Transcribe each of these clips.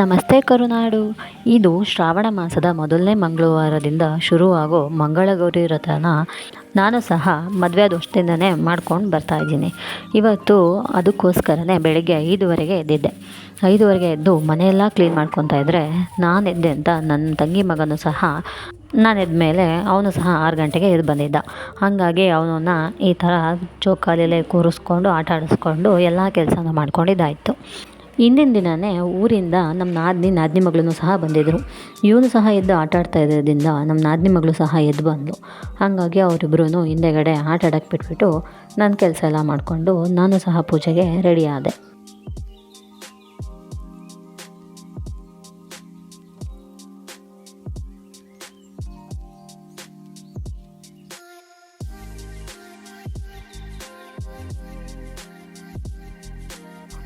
ನಮಸ್ತೆ ಕರುನಾಡು. ಇದು ಶ್ರಾವಣ ಮಾಸದ ಮೊದಲನೇ ಮಂಗಳವಾರದಿಂದ ಶುರುವಾಗೋ ಮಂಗಳಗೌರಿ ವ್ರತನ ನಾನು ಸಹ ಮದುವೆ ದೋಷದಿಂದನೇ ಮಾಡ್ಕೊಂಡು ಬರ್ತಾ ಇದ್ದೀನಿ. ಇವತ್ತು ಅದಕ್ಕೋಸ್ಕರನೇ ಬೆಳಗ್ಗೆ ಐದುವರೆಗೆ ಎದ್ದಿದ್ದೆ. ಐದುವರೆಗೆ ಎದ್ದು ಮನೆಯೆಲ್ಲ ಕ್ಲೀನ್ ಮಾಡ್ಕೊತಾ ಇದ್ದರೆ ನಾನು ಎದ್ದೆ ಅಂತ ನನ್ನ ತಂಗಿ ಮಗನೂ ಸಹ ನಾನು ಎದ್ದ ಮೇಲೆ ಅವನು ಸಹ ಆರು ಗಂಟೆಗೆ ಎದ್ದು ಬಂದಿದ್ದ. ಹಾಗಾಗಿ ಅವನನ್ನ ಈ ಥರ ಚೌಕಾಲಿಯಲ್ಲೇ ಕೂರಿಸ್ಕೊಂಡು, ಆಟ ಆಡಿಸ್ಕೊಂಡು ಎಲ್ಲ ಕೆಲಸನ ಮಾಡ್ಕೊಂಡಿದ್ದಾಯಿತು. ಹಿಂದಿನ ದಿನವೇ ಊರಿಂದ ನಮ್ಮ ನಾದಿನಿ ನಾದಿನಿ ಮಗಳೂ ಸಹ ಬಂದಿದ್ದರು ಇವನು ಸಹ ಎದ್ದು ಆಟ ಆಡ್ತಾ ಇದ್ದರಿಂದ ನಮ್ಮ ನಾದಿನಿ ಮಗಳು ಸಹ ಎದ್ದು ಬಂದು ಹಾಗಾಗಿ ಅವರಿಬ್ಬರೂ ಹಿಂದೆಗಡೆ ಆಟ ಆಡೋಕ್ಕೆ ಬಿಟ್ಬಿಟ್ಟು ನನ್ನ ಕೆಲಸ ಎಲ್ಲ ಮಾಡಿಕೊಂಡು ನಾನು ಸಹ ಪೂಜೆಗೆ ರೆಡಿ ಆದೆ.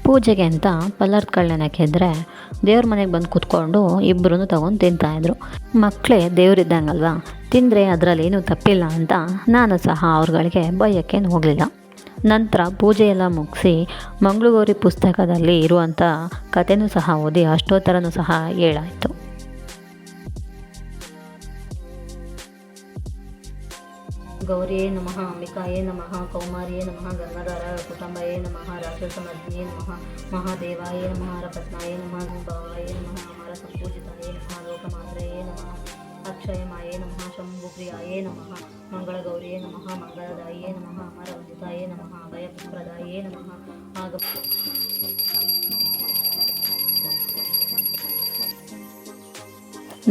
ಪೂಜೆಗೆ ಅಂತ ಪಲ್ಲರ್ಗಳನ್ನ ಕೆದ್ರೆ ದೇವ್ರ ಮನೆಗೆ ಬಂದು ಕೂತ್ಕೊಂಡು ಇಬ್ಬರೂ ತಗೊಂಡು ತಿಂತಾಯಿದ್ರು ಮಕ್ಕಳೇ ದೇವ್ರಿದ್ದಂಗಲ್ವಾ? ತಿಂದರೆ ಅದರಲ್ಲಿ ಏನೂ ತಪ್ಪಿಲ್ಲ ಅಂತ ನಾನು ಸಹ ಅವ್ರುಗಳಿಗೆ ಬಯ್ಯಕ್ಕೇನು ಹೋಗಲಿಲ್ಲ. ನಂತರ ಪೂಜೆ ಎಲ್ಲ ಮುಗಿಸಿ ಮಂಗಳಗೌರಿ ಪುಸ್ತಕದಲ್ಲಿ ಇರುವಂಥ ಕಥೆನೂ ಸಹ ಓದಿ ಅಷ್ಟೋತ್ತರನೂ ಸಹ ಹೇಳಾಯಿತು గౌరియే నమ అంబికాయే నమ కౌమారియే నమ గణధార కుటుంబయే నమ రాక్షసమర్థియే నమ మహాదేవాయ నమ రపత్నాయ నమ భావాయ నమ అమర సంపూజితాయ నమ లోకమాత్రయే నమ అక్షయమాయే నమ శంభుప్రియాయే నమ మంగళగౌరియే నమ మంగళదాయే నమ అమరవందితాయే నమ అభయప్రదాయే నమ ఆగ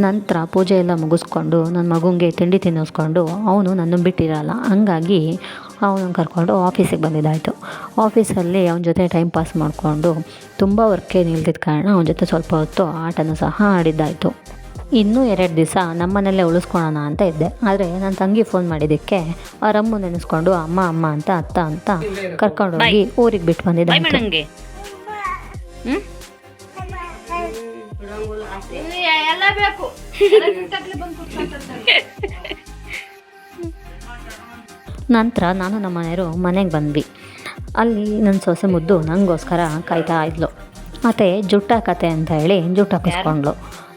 ನಂತರ ಪೂಜೆ ಎಲ್ಲ ಮುಗಿಸ್ಕೊಂಡು ನನ್ನ ಮಗುಂಗೆ ತಿಂಡಿ ತಿನ್ನಿಸ್ಕೊಂಡು ಅವನು ನನ್ನ ಬಿಟ್ಟಿರಲ್ಲ. ಹಂಗಾಗಿ ಅವನನ್ನು ಕರ್ಕೊಂಡು ಆಫೀಸಿಗೆ ಬಂದಿದ್ದಾಯಿತು. ಆಫೀಸಲ್ಲಿ ಅವನ ಜೊತೆ ಟೈಮ್ ಪಾಸ್ ಮಾಡಿಕೊಂಡು ತುಂಬ ವರ್ಕೇ ನಿಲ್ದಿದ್ದ ಕಾರಣ ಅವನ ಜೊತೆ ಸ್ವಲ್ಪ ಹೊತ್ತು ಆಟನೂ ಸಹ ಆಡಿದ್ದಾಯಿತು. ಇನ್ನೂ ಎರಡು ದಿವಸ ನಮ್ಮನೆಯಲ್ಲೇ ಉಳಿಸ್ಕೊಳೋಣ ಅಂತ ಇದ್ದೆ. ಆದರೆ ನನ್ನ ತಂಗಿ ಫೋನ್ ಮಾಡಿದ್ದಕ್ಕೆ ಅವರಮ್ಮು ನೆನೆಸ್ಕೊಂಡು ಅಮ್ಮ ಅಮ್ಮ ಅಂತ ಅತ್ತ ಅಂತ ಕರ್ಕೊಂಡೋಗಿ ಊರಿಗೆ ಬಿಟ್ಟು ಬಂದಿದ್ದಾಯಿತು. ನಂಗೆ ಎಲ್ಲ ಬೇಕು. ನಂತರ ನಾನು ನಮ್ಮ ಮನೆಯವರು ಮನೆಗೆ ಬಂದ್ವಿ. ಅಲ್ಲಿ ನನ್ನ ಸೊಸೆ ಮುದ್ದು ನನಗೋಸ್ಕರ ಕಾಯ್ತಾ ಇದ್ಲು. ಮತ್ತು ಜುಟ್ಟ ಕತೆ ಅಂತ ಹೇಳಿ ಜುಟ್ಟ ಹಾಕಿಸ್ಕೊಂಡ್ಳು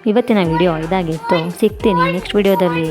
ಇವತ್ತಿನ ವಿಡಿಯೋ ಇದಾಗಿತ್ತು. ಸಿಗ್ತೀನಿ ನೆಕ್ಸ್ಟ್ ವಿಡಿಯೋದಲ್ಲಿ